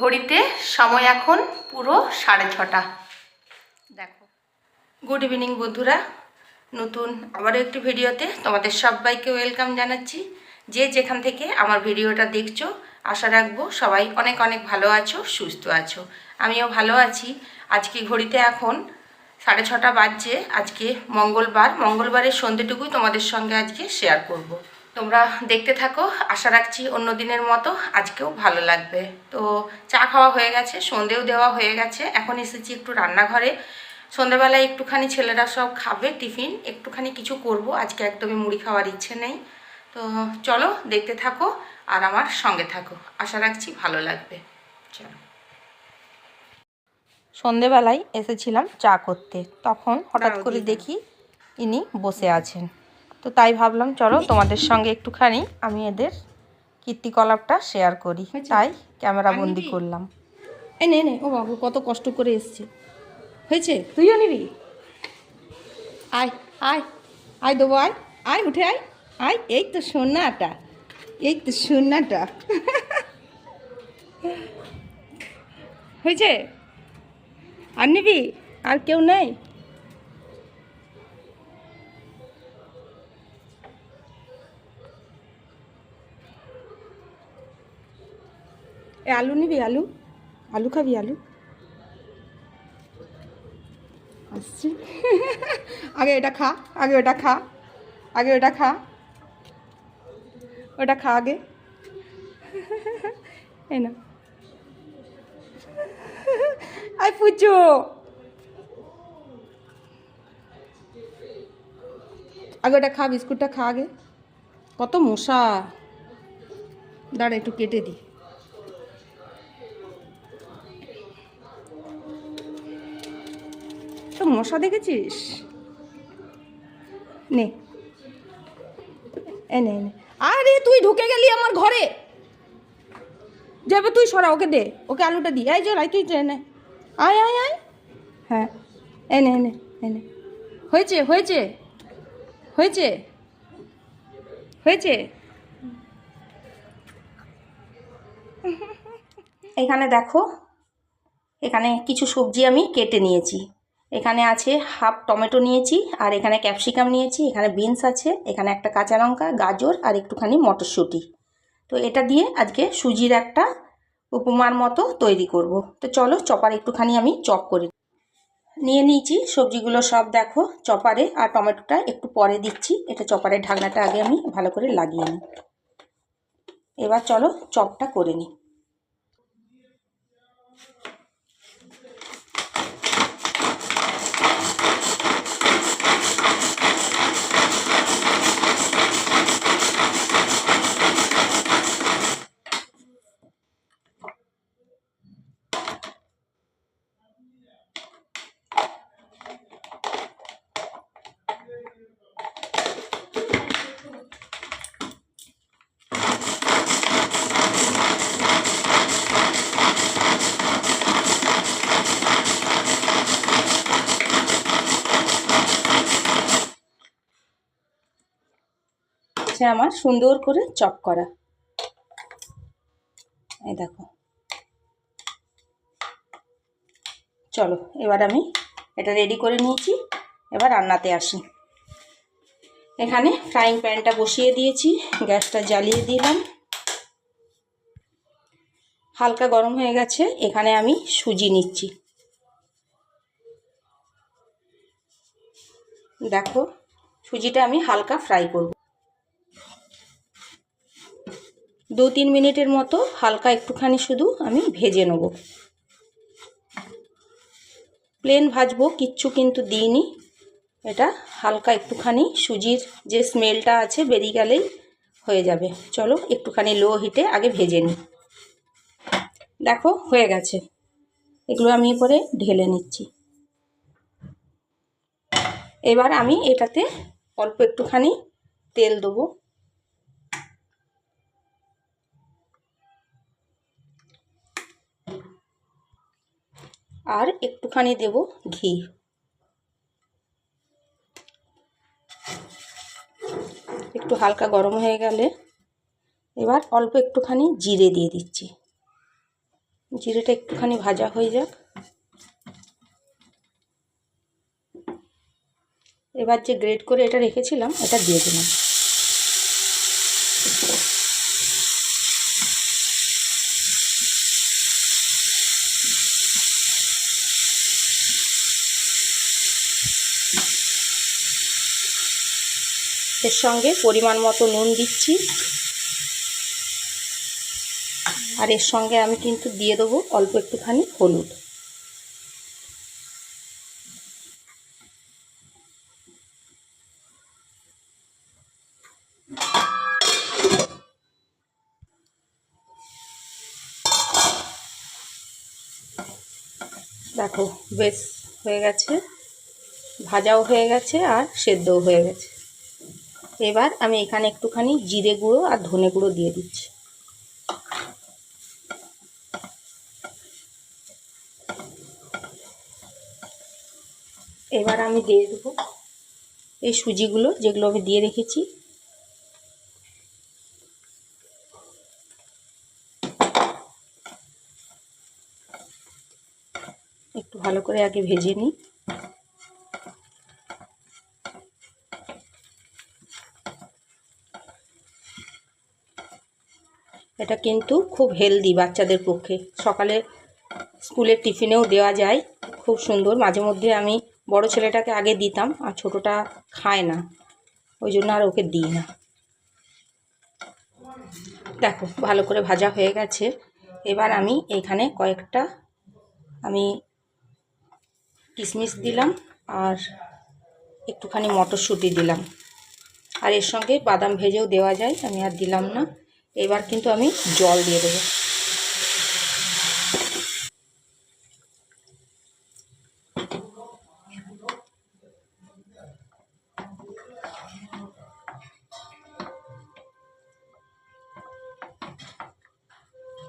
ঘড়িতে সময় এখন পুরো সাড়ে ছটা। দেখো। গুড ইভিনিং বন্ধুরা। নতুন আবারও একটি ভিডিওতে তোমাদের সবাইকে ওয়েলকাম জানাচ্ছি। যে যেখান থেকে আমার ভিডিওটা দেখছ, আশা রাখব সবাই অনেক অনেক ভালো আছো, সুস্থ আছো। আমিও ভালো আছি। আজকে ঘড়িতে এখন সাড়ে ছটা বাজছে। আজকে মঙ্গলবার। মঙ্গলবারের সন্ধ্যেটুকুই তোমাদের সঙ্গে আজকে শেয়ার করব। তোমরা দেখতে থাকো। আশা রাখছি অন্য দিনের মতো আজকেও ভালো লাগবে। তো চা খাওয়া হয়ে গেছে সন্ধেও দেওয়া হয়ে গেছে। এখন এসেছি একটু রান্নাঘরে। সন্ধেবেলায় একটুখানি ছেলেরা সব খাবে টিফিন। একটুখানি কিছু করব। আজকে একদমই মুড়ি খাওয়ার ইচ্ছে নেই। তো চলো দেখতে থাকো আর আমার সঙ্গে থাকো। আশা রাখছি ভালো লাগবে। চলো। সন্ধেবেলায় এসেছিলাম চা করতে। তখন হঠাৎ করে দেখি ইনি বসে আছেন। তো তাই ভাবলাম চলো তোমাদের সঙ্গে একটুখানি আমি এদের কীর্তিকলাপটা শেয়ার করি। তাই ক্যামেরা বন্দি করলাম। এ নে নে ও বাবু কত কষ্ট করে এসছে। হয়েছে? তুইও নিবি? আয় আয় আয় দেবো আয় আয় উঠে আয় আয় এই তো সোনাটা এই তো সোনাটা। হয়েছে? আর নিবি? আর কেউ নেই? এ আলু নিবি, আলু? আলু খাবি, আলু? আসছি। আগে এটা খা, আগে ওটা খা, আগে ওটা খা। ওটা খা আগে। এই না আই পুজো আগে ওটা খা, বিস্কুটটা খা আগে। কত মশা। দাঁড়া, একটু কেটে দিই। মশা দেখেছিস? নে। এনে এনে আরে, তুই ঢুকে গেলি আমার ঘরে। যাবে তুই, সরা, ওকে দে। ওকে আলুটা দি এই যে রাইতেই এনে আয় আয় আয়। হ্যাঁ। এনে এনে এনে হয়েছে হয়েছে। হয়েছে। হয়েছে। এখানে দেখো, এখানে কিছু সবজি আমি কেটে নিয়েছি। এখানে আছে হাফ টমেটো নিয়েছি আর এখানে ক্যাপসিকাম নিয়েছি, এখানে বিনস আছে, এখানে একটা কাঁচা লঙ্কা, গাজর আর একটুখানি মটরশুঁটি। তো এটা দিয়ে আজকে সুজির একটা উপমার মতো তৈরি করব। তো চলো চপার একটুখানি আমি চপ করি নিয়ে নিয়েছি, সবজিগুলো সব দেখো চপারে আর টমেটোটা একটু পরে দিচ্ছি। এটা চপারের ঢাকনাটা আগে আমি ভালো করে লাগিয়ে নিই। এবার চলো চপটা করে নিই হচ্ছে আমার, সুন্দর করে চপ করা। এই দেখো। চলো, এবার আমি এটা রেডি করে নিয়েছি, এবার রান্নাতে আসি। এখানে ফ্রাইং প্যানটা বসিয়ে দিয়েছি, গ্যাসটা জ্বালিয়ে দিলাম। হালকা গরম হয়ে গেছে, এখানে আমি সুজি নিচ্ছি। দেখো, সুজিটা আমি হালকা ফ্রাই করব। দু তিন মিনিটের মতো হালকা একটুখানি শুধু আমি ভেজে নেব। প্লেন ভাজবো, কিচ্ছু কিন্তু দিইনি। এটা হালকা একটুখানি সুজির যে স্মেলটা আছে, বেরিয়ে গেলেই হয়ে যাবে। চলো একটুখানি লো হিটে আগে ভেজে নিই। দেখো, হয়ে গেছে। এগুলো আমি পরে ঢেলে নিচ্ছি। এবার আমি এটাতে অল্প একটুখানি তেল দেবো। আর একটুখানি দেব ঘি। একটু হালকা গরম হয়ে গেলে এবার অল্প একটুখানি জিরে দিয়ে দিচ্ছি। জিরেটা একটুখানি ভাজা হয়ে যাক। এবার যে গ্রেড করে এটা রেখেছিলাম, এটা দিয়ে দিলাম। এর সঙ্গে পরিমাণ মতো নুন দিচ্ছি। আর এর সঙ্গে আমি কিন্তু দিয়ে দেবো অল্প একটুখানি হলুদ। দেখো, বেশ হয়ে গেছে। ভাজাও হয়ে গেছে আর সেদ্ধও হয়ে গেছে। এবার আমি এখানে একটুখানি জিরে গুঁড়ো আর ধনে গুঁড়ো দিয়ে দিচ্ছি। এবার আমি দিয়ে দেবো এই সুজিগুলো যেগুলো আমি দিয়ে রেখেছি। একটু ভালো করে আগে ভেজে নিই। এটা কিন্তু খুব হেলদি বাচ্চাদের পক্ষে। সকালে স্কুলের টিফিনেও দেওয়া যায়। খুব সুন্দর। মাঝে মধ্যে আমি বড় ছেলেটাকে আগে দিতাম, আর ছোটটা খায় না। ওই জন্য আর ওকে দিই না। দেখো, ভালো করে ভাজা হয়ে গেছে। এবার আমি এখানে কয়েকটা আমি কিশমিশ দিলাম, আর একটুখানি মটরশুঁটি দিলাম। আর এর সঙ্গে বাদাম ভেজেও দেওয়া যায়, আমি আর দিলাম না। এবার কিন্তু আমি জল দিয়ে দেবো।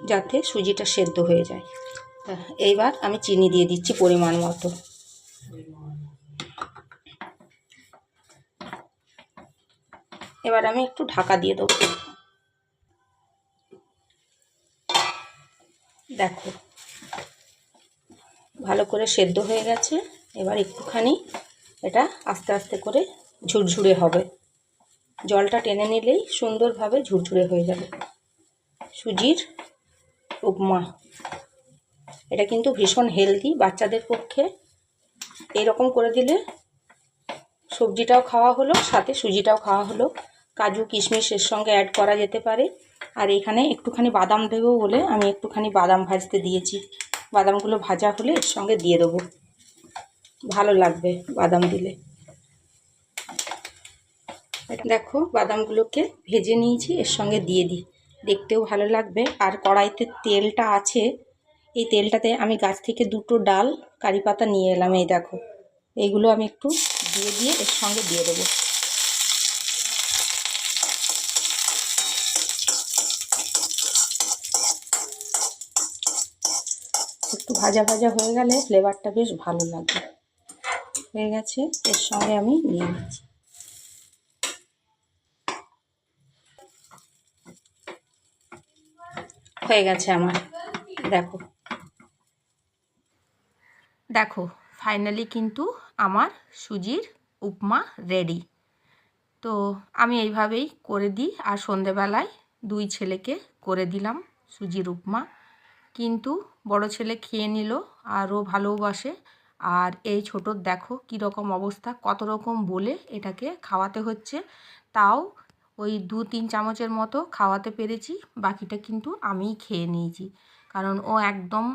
যাতে সুজিটা সেদ্ধ হয়ে যায়। এইবার আমি চিনি দিয়ে দিচ্ছি পরিমাণ মতো। এবার আমি একটু ঢাকা দিয়ে দেবো। দেখো। ভালো করে সেদ্ধ হয়ে গেছে। এবার একটুখানি এটা আস্তে আস্তে করে ঝুরঝুরে হবে। জলটা টেনে নিলেই সুন্দরভাবে ঝুরঝুরে হয়ে যাবে। সুজির উপমা। এটা কিন্তু ভীষণ হেলদি বাচ্চাদের পক্ষে। এরকম করে দিলে সবজিটাও খাওয়া হলো, সাথে সুজিটাও খাওয়া হলো। কাজু, কিশমিশ এর সঙ্গে অ্যাড করা যেতে পারে। আর এখানে একটুখানি বাদাম দেবো বলে আমি একটুখানি বাদাম ভাজতে দিয়েছি। বাদামগুলো ভাজা হলে এর সঙ্গে দিয়ে দেবো। ভালো লাগবে বাদাম দিলে। দেখো বাদামগুলোকে ভেজে নিয়েছি, এর সঙ্গে দিয়ে দিই। দেখতেও ভালো লাগবে। আর কড়াইতে তেলটা আছে, এই তেলটাতে আমি গাছ থেকে দুটো ডাল, কারি পাতা নিয়ে এলাম, এই দেখো। এইগুলো আমি একটু দিয়ে দিয়ে এর সঙ্গে দিয়ে দেবো। একটু ভাজা ভাজা হয়ে গেলে ফ্লেভারটা বেশ ভালো লাগবে হয়ে গেছে, এর সঙ্গে আমি নিয়ে নিচ্ছি। হয়ে গেছে আমার, দেখো। দেখো ফাইনালি কিন্তু আমার সুজির উপমা রেডি তো আমি এইভাবেই করে দিই, আর সন্ধেবেলায় দুই ছেলেকে করে দিলাম সুজির উপমা। কিন্তু বড় ছেলে খেয়ে নিল আরও ভালোবাসে আর এই ছোটোর দেখো কীরকম অবস্থা, কত রকম বলে এটাকে খাওয়াতে হচ্ছে। তাও ওই দু তিন চামচের মতো খাওয়াতে পেরেছি, বাকিটা কিন্তু আমিই খেয়ে নিয়েছি। কারণ ও একদম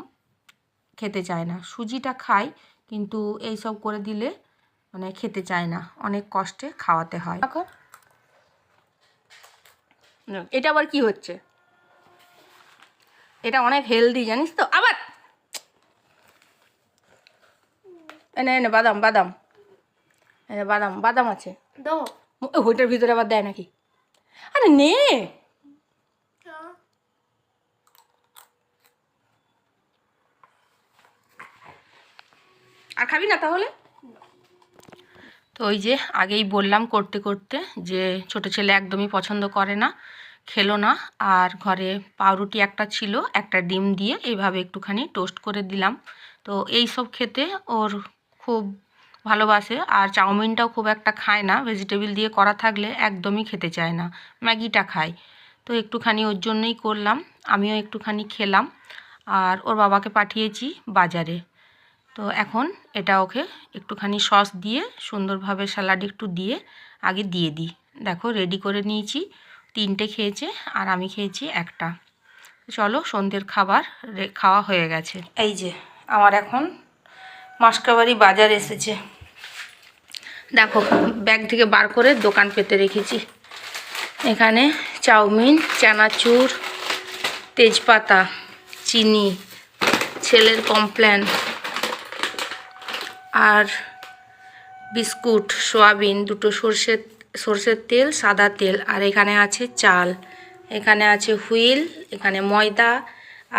খেতে চায় না। সুজিটা খায়, কিন্তু এই সব করে দিলে মানে খেতে চায় না। অনেক কষ্টে খাওয়াতে হয়। এটা আবার কি হচ্ছে? এটা অনেক হেলদি জানিস তো? আবার! এনে এনে বাদাম বাদাম। এনে বাদাম বাদাম আছে। ওইটার ভিতরে আবার দেয় নাকি? আরে নে! আর খাবি না তাহলে? তো ওই যে আগেই বললাম করতে করতে যে ছোট ছেলে একদমই পছন্দ করে না। খেলো না। আর ঘরে পাউরুটি একটা ছিল, একটা ডিম দিয়ে এইভাবে একটুখানি টোস্ট করে দিলাম। তো এই সব খেতে ওর খুব ভালোবাসে আর চাউমিনটাও খুব একটা খায় না। ভেজিটেবিল দিয়ে করা থাকলে একদমই খেতে চায় না। ম্যাগিটা খায়। তো একটুখানি ওর জন্যই করলাম। আমিও একটুখানি খেলাম। আর ওর বাবাকে পাঠিয়েছি বাজারে। তো এখন এটা ওকে একটুখানি সস দিয়ে সুন্দরভাবে স্যালাড একটু দিয়ে আগে দিয়ে দিই। দেখো রেডি করে নিয়েছি। তিনটে খেয়েছে আর আমি খেয়েছি একটা। চলো সন্ধ্যের খাবার খাওয়া হয়ে গেছে। এই যে, আমার এখন মাসকাবাড়ি বাজার এসেছে। দেখো, ব্যাগ থেকে বার করে দোকান পেতে রেখেছি। এখানে চাউমিন, চানাচুর, তেজপাতা, চিনি, ছেলের কমপ্ল্যান আর বিস্কুট, সোয়াবিন, দুটো সর্ষের সর্ষের তেল, সাদা তেল, আর এখানে আছে চাল। এখানে আছে হুইল, এখানে ময়দা,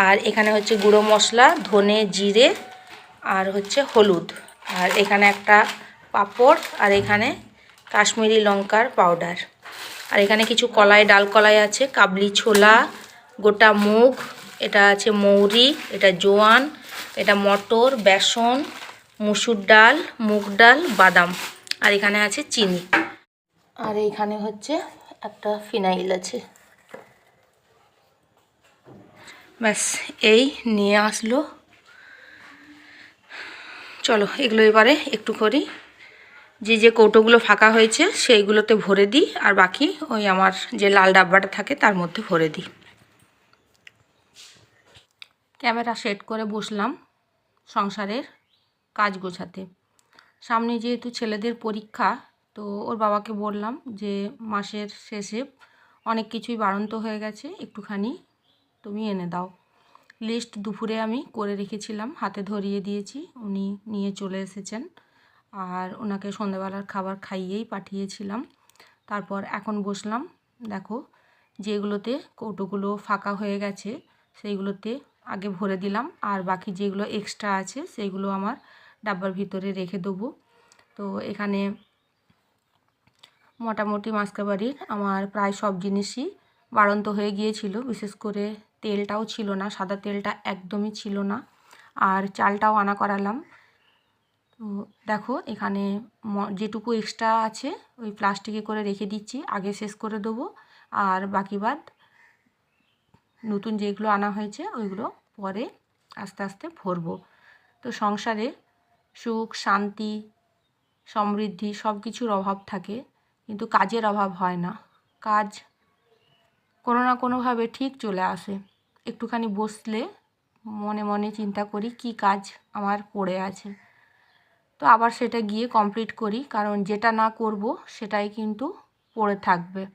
আর এখানে হচ্ছে গুঁড়ো মশলা, ধনে, জিরে, আর হচ্ছে হলুদ। আর এখানে একটা পাপড়, আর এখানে কাশ্মীরি লঙ্কার পাউডার। আর এখানে কিছু কলাই, ডাল কলাই আছে, কাবলি ছোলা, গোটা মুগ, এটা আছে মৌরি, এটা জোয়ান, এটা মটর, বেসন, মুসুর ডাল, মুগ ডাল, বাদাম। আর এখানে আছে চিনি। আর এইখানে হচ্ছে একটা ফিনাইল আছে। ব্যাস, এই নিয়ে আসলো। চলো, এগুলো এবারে একটু করি। যে যে কৌটোগুলো ফাঁকা হয়েছে, সেইগুলোতে ভরে দিই, আর বাকি ওই আমার যে লাল ডাব্বাটা থাকে, তার মধ্যে ভরে দিই। ক্যামেরা সেট করে বসলাম সংসারের কাজ গোছাতে। সামনে যেহেতু ছেলেদের পরীক্ষা তো ওর বাবাকে বললাম যে মাসের শেষে অনেক কিছুই বাড়ন্ত হয়ে গেছে, একটুখানি তুমি এনে দাও। লিস্ট দুপুরে আমি করে রেখেছিলাম, হাতে ধরিয়ে দিয়েছি, উনি নিয়ে চলে এসেছেন। আর ওনাকে সন্ধ্যাবেলার খাবার খাইয়েই পাঠিয়েছিলাম। তারপর এখন বসলাম, দেখো যেগুলোতে কৌটোগুলো ফাঁকা হয়ে গেছে, সেইগুলোতে আগে ভরে দিলাম। আর বাকি যেগুলো এক্সট্রা আছে সেইগুলো আমার ডাব্বার ভিতরে রেখে দেবো। তো এখানে মোটামুটি মাসকাবাড়ির আমার প্রায় সব জিনিসই বাড়ন্ত হয়ে গিয়েছিল। বিশেষ করে তেলটাও ছিল না, সাদা তেলটা একদমই ছিল না। আর চালটাও আনা করালাম। তো দেখো, এখানে যেটুকু এক্সট্রা আছে, ওই প্লাস্টিকে করে রেখে দিচ্ছি। আগে শেষ করে দেবো। আর বাকি বাদ, নতুন যেগুলো আনা হয়েছে, ওইগুলো পরে আস্তে আস্তে ভরবো। তো সংসারে সুখ, শান্তি, সমৃদ্ধি সব কিছুর অভাব থাকে। কিন্তু কাজের অভাব হয় না। কাজ কোনো না কোনোভাবে ঠিক চলে আসে। একটুখানি বসলে মনে মনে চিন্তা করি, কি কাজ আমার পড়ে আছে। তো আবার সেটা গিয়ে কমপ্লিট করি, কারণ যেটা না করব সেটাই কিন্তু পড়ে থাকবে।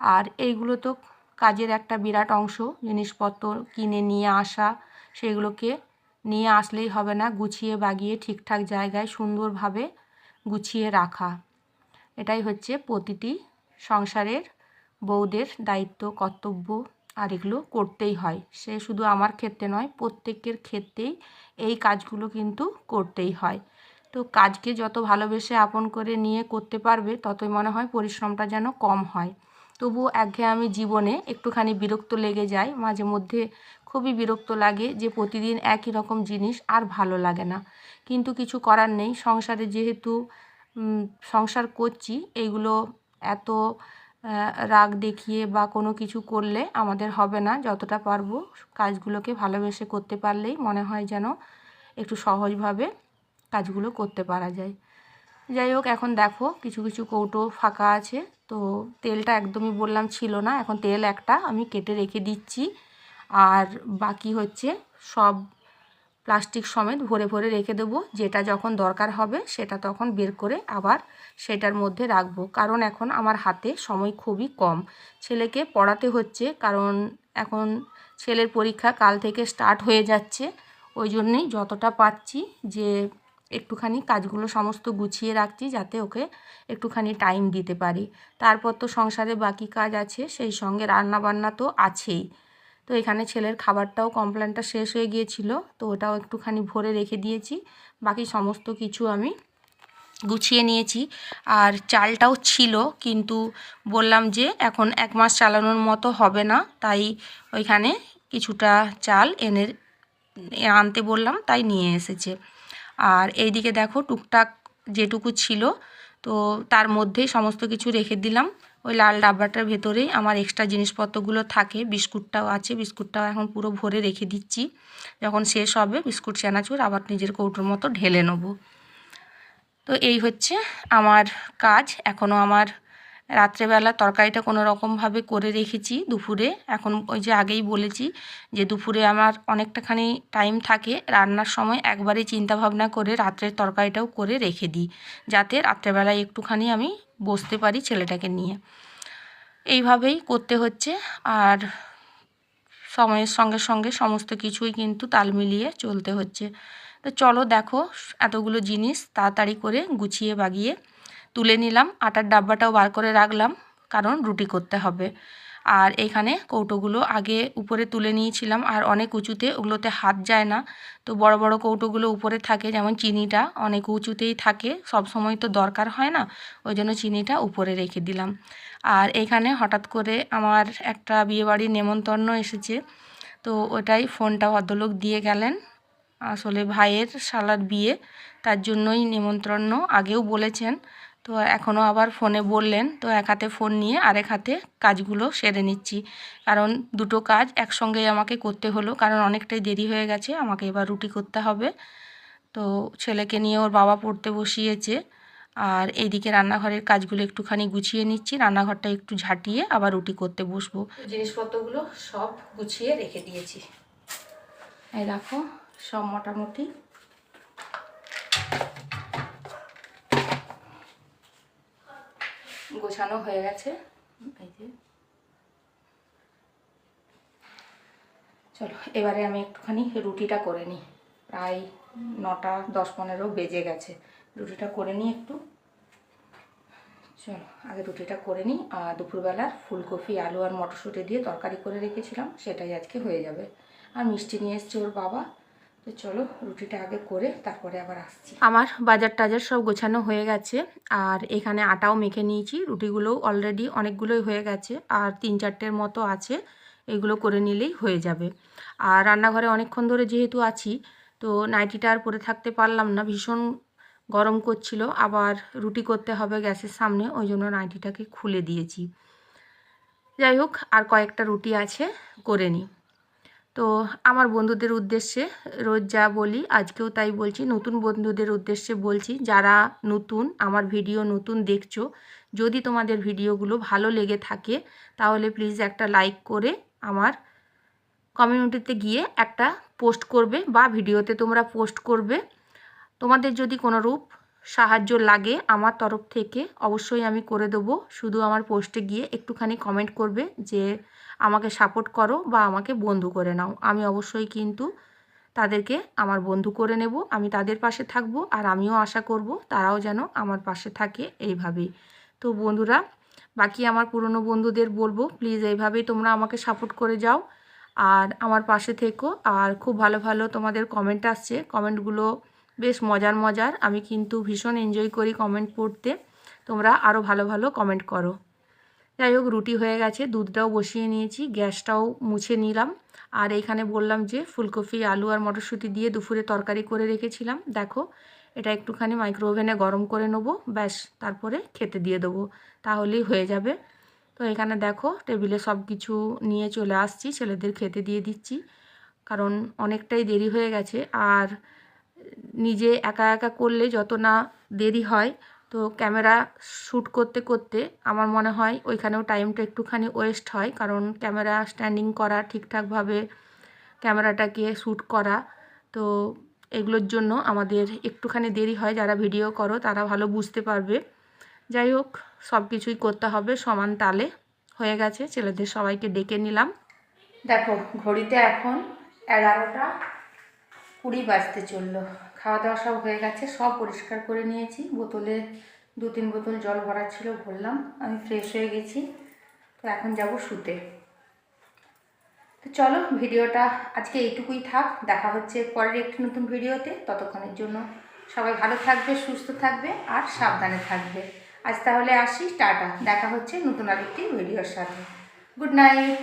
আর এইগুলো তো কাজের একটা বিরাট অংশ, জিনিসপত্র কিনে নিয়ে আসা, সেগুলোকে নিয়ে আসলেই হবে না। গুছিয়ে বাগিয়ে ঠিকঠাক জায়গায় সুন্দরভাবে গুছিয়ে রাখা। এটাই হচ্ছে প্রতিটি সংসারের বউদের দায়িত্ব, কর্তব্য, আর এগুলো করতেই হয়। সে শুধু আমার ক্ষেত্রে নয়, প্রত্যেকের ক্ষেত্রেই এই কাজগুলো কিন্তু করতেই হয়। তো কাজকে যত ভালোবেসে আপন করে নিয়ে করতে পারবে, ততই মনে হয় পরিশ্রমটা যেন কম হয়। তবুও একঘেয়েমি জীবনে একটুখানি বিরক্ত লেগে যায় মাঝে মধ্যে খুবই বিরক্ত লাগে যে প্রতিদিন একই রকম জিনিস আর ভালো লাগে না। কিন্তু কিছু করার নেই, সংসারে যেহেতু সংসার করছি এইগুলো এত রাগ দেখিয়ে বা কোনো কিছু করলে আমাদের হবে না। যতটা পারব কাজগুলোকে ভালোবেসে করতে পারলেই মনে হয় যেন একটু সহজভাবে কাজগুলো করতে পারা যায়। যাই হোক, এখন দেখো কিছু কিছু কৌটো ফাঁকা আছে। তো তেলটা একদমই বললাম ছিল না, এখন তেল একটা আমি কেটে রেখে দিচ্ছি। আর বাকি হচ্ছে সব প্লাস্টিক সমেত ভরে ভরে রেখে দেবো। যেটা যখন দরকার হবে সেটা তখন বের করে আবার সেটার মধ্যে রাখব। কারণ এখন আমার হাতে সময় খুবই কম। ছেলেকে পড়াতে হচ্ছে কারণ এখন ছেলের পরীক্ষা কাল থেকে স্টার্ট হয়ে যাচ্ছে। ওই জন্যেই যতটা পাচ্ছি যে একটুখানি কাজগুলো সমস্ত গুছিয়ে রাখছি যাতে ওকে একটুখানি টাইম দিতে পারি। তারপর তো সংসারে বাকি কাজ আছে, সেই সঙ্গে রান্না বান্না তো আছেই। তো এখানে ছেলের খাবারটাও কমপ্লেনটা শেষ হয়ে গিয়েছিল, তো ওটাও একটুখানি ভরে রেখে দিয়েছি। বাকি সমস্ত কিছু আমি গুছিয়ে নিয়েছি। আর চালটাও ছিল, কিন্তু বললাম যে এখন এক মাস চালানোর মতো হবে না, তাই ওইখানে কিছুটা চাল এনে আনতে বললাম, তাই নিয়ে এসেছে। আর এইদিকে দেখো টুকটাক যেটুকু ছিল, তো তার মধ্যেই সমস্ত কিছু রেখে দিলাম। ওই লাল ডাব্বাটার ভেতরেই আমার এক্সট্রা জিনিসপত্রগুলো থাকে। বিস্কুটটাও আছে, বিস্কুটটাও এখন পুরো ভরে রেখে দিচ্ছি। যখন শেষ হবে বিস্কুট, চানাচুর আবার নিজের কৌটোর মতো ঢেলে নেব। তো এই হচ্ছে আমার কাজ। এখনও আমার রাত্রেবেলা তরকারিটা কোনো রকমভাবে করে রেখেছি দুপুরে। এখন ওই যে আগেই বলেছি যে দুপুরে আমার অনেকটাখানি টাইম থাকে, রান্নার সময় একবারে চিন্তা ভাবনা করে রাত্রের তরকারিটাও করে রেখে দিই, যাতে রাত্রেবেলায় একটুখানি আমি বসতে পারি ছেলেটাকে নিয়ে। এইভাবেই করতে হচ্ছে আর সময়ের সঙ্গে সঙ্গে সমস্ত কিছুই কিন্তু তাল মিলিয়ে চলতে হচ্ছে। তো চলো দেখো এতগুলো জিনিস তাড়াতাড়ি করে গুছিয়ে বাগিয়ে তুলে নিলাম, আটার ডাব্বাটাও বার করে রাখলাম, কারণ রুটি করতে হবে। আর এখানে কৌটোগুলো আগে উপরে তুলে নিয়েছিলাম, আর অনেক উঁচুতে, ওগুলোতে হাত যায় না। তো বড় বড় কৌটোগুলো উপরে থাকে, যেমন চিনিটা অনেক উঁচুতেই থাকে, সব সময় তো দরকার হয় না, ওই জন্য চিনিটা উপরে রেখে দিলাম। আর এখানে হঠাৎ করে আমার একটা বিয়েবাড়ির নেমন্তন্ন এসেছে, তো ওটাই ফোনটা ভদ্রলোক দিয়ে গেলেন, আসলে ভাইয়ের শালার বিয়ে, তার জন্যই নিমন্ত্রণ আগেও বলেছেন। তো এখনও আবার ফোনে বললেন, তো এক হাতে ফোন নিয়ে আরেক হাতে কাজগুলো সেরে নিচ্ছি। কারণ দুটো কাজ একসঙ্গেই আমাকে করতে হলো, কারণ অনেকটাই দেরি হয়ে গেছে, আমাকে এবার রুটি করতে হবে। তো ছেলেকে নিয়ে ওর বাবা পড়তে বসিয়েছে, আর এইদিকে রান্নাঘরের কাজগুলো একটুখানি গুছিয়ে নিচ্ছি, রান্নাঘরটা একটু ঝাঁটিয়ে আবার রুটি করতে বসবো। জিনিসপত্রগুলো সব গুছিয়ে রেখে দিয়েছি। এই দেখো, সব মোটামুটি গোছানো হয়ে গেছে। এই যে। চলো, এবারে আমি একটুখানি রুটিটা করে নিই। প্রায় নটা, দশ পনেরো বেজে গেছে। রুটিটা করে নিই একটু। চলো, আগে রুটিটা করে নিই। আর দুপুরবেলার ফুলকপি, আলু আর মটরশুঁটি দিয়ে তরকারি করে রেখেছিলাম। সেটাই আজকে হয়ে যাবে। আর মিষ্টি নিয়ে এসছে ওর বাবা। তো চলো, রুটিটা আগে করে তারপরে আবার আসছি। আমার বাজার টাজার সব গোছানো হয়ে গেছে, আর এখানে আটাও মেখে নিয়েছি। রুটিগুলোও অলরেডি অনেকগুলোই হয়ে গেছে, আর তিন চারটের মতো আছে, এগুলো করে নিলেই হয়ে যাবে। আর রান্নাঘরে অনেকক্ষণ ধরে যেহেতু আছি, তো নাইটিটা আর পরে থাকতে পারলাম না, ভীষণ গরম করছিল। আবার রুটি করতে হবে গ্যাসের সামনে, ওই জন্য নাইটিটাকে খুলে দিয়েছি। যাই হোক, আর কয়েকটা রুটি আছে, করে নিই তো আমার বন্ধুদের উদ্দেশ্যে রোজ যা বলি, আজকেও তাই বলছি। নতুন বন্ধুদের উদ্দেশ্যে বলছি, যারা নতুন, আমার ভিডিও নতুন দেখছ, যদি তোমাদের ভিডিওগুলো ভালো লেগে থাকে, তাহলে প্লিজ একটা লাইক করে আমার কমিউনিটিতে গিয়ে একটা পোস্ট করবে বা ভিডিওতে তোমরা পোস্ট করবে। তোমাদের যদি কোনো রূপ সাহায্য লাগে আমার তরফ থেকে, অবশ্যই আমি করে দেবো। শুধু আমার পোস্টে গিয়ে একটুখানি কমেন্ট করবে যে আমাকে সাপোর্ট করো বা আমাকে বন্ধু করে নাও। আমি অবশ্যই কিন্তু তাদেরকে আমার বন্ধু করে নেব, আমি তাদের পাশে থাকব আর আমিও আশা করব তারাও যেন আমার পাশে থাকে এইভাবেই। তো বন্ধুরা, বাকি আমার পুরনো বন্ধুদের বলব প্লিজ এইভাবেই তোমরা আমাকে সাপোর্ট করে যাও আর আমার পাশে থেকো। আর খুব ভালো ভালো তোমাদের কমেন্ট আসছে। কমেন্টগুলো বেশ মজার মজার। আমি কিন্তু ভীষণ এনজয় করি কমেন্ট পড়তে। তোমরা আরও ভালো ভালো কমেন্ট করো। যাই হোক, রুটি হয়ে গেছে, দুধটাও বসিয়ে নিয়েছি, গ্যাসটাও মুছে নিলাম। আর এইখানে বললাম যে, ফুলকপি, আলু আর মটরশুঁটি দিয়ে দুপুরে তরকারি করে রেখেছিলাম। দেখো, এটা একটুখানি মাইক্রো ওভেনে গরম করে নেব, ব্যাস, তারপরে খেতে দিয়ে দেবো। তাহলেই হয়ে যাবে। তো এখানে দেখো, টেবিলে সব কিছু নিয়ে চলে আসছি, ছেলেদের খেতে দিয়ে দিচ্ছি। কারণ অনেকটাই দেরি হয়ে গেছে, আর নিজে একা একা করলে যত না দেরি হয় তো ক্যামেরা শ্যুট করতে করতে আমার মনে হয় ওইখানেও টাইমটা একটুখানি ওয়েস্ট হয়। কারণ ক্যামেরা স্ট্যান্ডিং করা, ঠিকঠাকভাবে ক্যামেরাটাকে শ্যুট করা, তো এগুলোর জন্য আমাদের একটুখানি দেরি হয়। যারা ভিডিও করো তারা ভালো বুঝতে পারবে। যাই হোক সব কিছুই করতে হবে সমান তালে। হয়ে গেছে, ছেলেদের সবাইকে ডেকে নিলাম। দেখো, ঘড়িতে এখন এগারোটা কুড়ি বাজতে চলল। খাওয়া দাওয়া সব হয়ে গেছে, সব পরিষ্কার করে নিয়েছি। বোতলে দু তিন বোতল জল ভরা ছিল, ভরলাম। আমি ফ্রেশ হয়ে গেছি, তো এখন যাব শুতে। তো চলো, ভিডিওটা আজকে এইটুকুই থাক। দেখা হচ্ছে পরের একটি নতুন ভিডিওতে। ততক্ষণের জন্য সবাই ভালো থাকবে, সুস্থ থাকবে আর সাবধানে থাকবে। আজ তাহলে আসি, টাটা। দেখা হচ্ছে নতুন আরেকটি ভিডিওর সাথে। Good night!